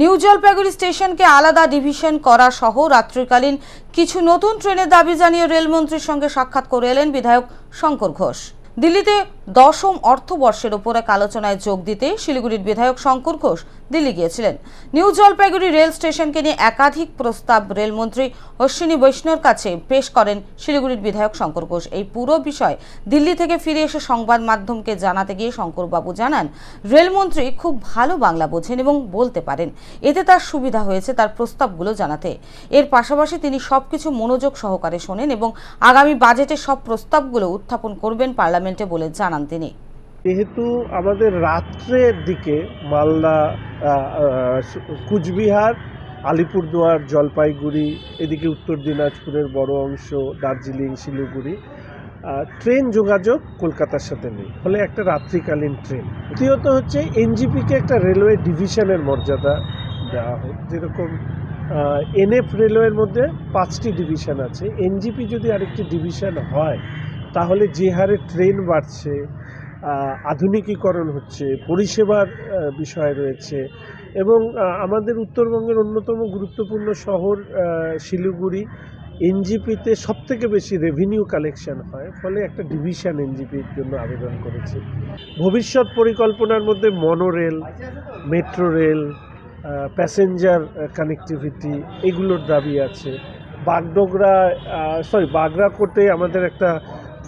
New Jalpaiguri স্টেশনকে আলাদা division করা সহ রাত্রিকালীন কিছু নতুন ট্রেনের দাবি জানিয়ে রেলমন্ত্রীর সঙ্গে সাক্ষাৎ করে এলেন বিধায়ক শঙ্কর ঘোষ। দিল্লিতে দশম অর্থবর্ষের ওপর এক আলোচনায় যোগ দিতে শিলিগুড়ির বিধায়ক শঙ্কর ঘোষ দিল্লি গিয়েছিলেন। নিউ জলপাইগুড়ি রেল স্টেশনকে নিয়ে একাধিক প্রস্তাব রেলমন্ত্রী অশ্বিনী বৈষ্ণর কাছে পেশ করেন শিলিগুড়ির বিধায়ক শঙ্কর ঘোষ। এই পুরো বিষয় দিল্লি থেকে ফিরে এসে সংবাদ মাধ্যমকে জানাতে গিয়ে শঙ্করবাবু জানান, রেলমন্ত্রী খুব ভালো বাংলা বোঝেন এবং বলতে পারেন। এতে তার সুবিধা হয়েছে তার প্রস্তাবগুলো জানাতে। এর পাশাপাশি তিনি সবকিছু মনোযোগ সহকারে শোনেন এবং আগামী বাজেটে সব প্রস্তাবগুলো উত্থাপন করবেন পার্লামেন্টে বলে জানান তিনি। যেহেতু আমাদের রাত্রের দিকে মালদা কুচবিহার, আলিপুরদুয়ার, জলপাইগুড়ি, এদিকে উত্তর দিনাজপুরের বড় অংশ, দার্জিলিং, শিলিগুড়ি ট্রেন যোগাযোগ কলকাতার সাথে নেই। ফলে একটা রাত্রিকালীন ট্রেন। দ্বিতীয়ত হচ্ছে এনজিপিকে একটা রেলওয়ে ডিভিশনের মর্যাদা দেওয়া হোক। যেরকম এনএফ রেলওয়ের মধ্যে পাঁচটি ডিভিশন আছে। এনজিপি যদি আরেকটি ডিভিশন হয় তাহলে যে হারে ট্রেন বাড়ছে আধুনিকীকরণ হচ্ছে, পরিষেবার বিষয় রয়েছে এবং আমাদের উত্তরবঙ্গের অন্যতম গুরুত্বপূর্ণ শহর শিলিগুড়ি, এনজিপিতে সবথেকে বেশি রেভিনিউ কালেকশন হয়, ফলে একটা ডিভিশন এনজিপির জন্য আবেদন করেছে। ভবিষ্যৎ পরিকল্পনার মধ্যে monorail metro rail passenger connectivity এগুলোর দাবি আছে। বাগডোগরা সরি বাগরাকোটে আমাদের একটা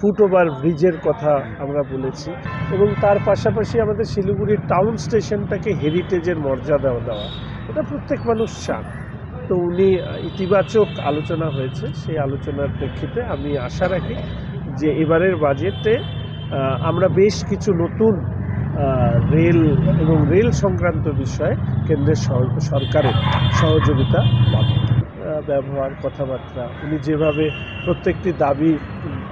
ফুট ওভার ব্রিজের কথা আমরা বলেছি এবং তার পাশাপাশি আমাদের শিলিগুড়ির টাউন স্টেশনটাকে হেরিটেজের মর্যাদা দেওয়া। এটা প্রত্যেক মানুষ চান। তো উনি ইতিবাচক আলোচনা হয়েছে। সেই আলোচনার প্রেক্ষিতে আমি আশা রাখি যে এবারের বাজেটে আমরা বেশ কিছু নতুন রেল এবং রেল সংক্রান্ত বিষয়ে কেন্দ্রের সরকারের সহযোগিতা ব্যবহার, কথাবার্তা, উনি যেভাবে প্রত্যেকটি দাবি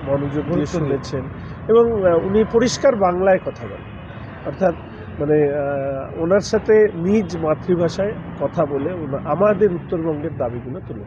মনোযোগ দিয়ে শুনেছেন। এবং উনি পরিষ্কার বাংলায় কথা বলেন। অর্থাৎ মানে ওনার সাথে নিজ মাতৃভাষায় কথা বলে আমাদের উত্তরবঙ্গের দাবিগুলো তুলে।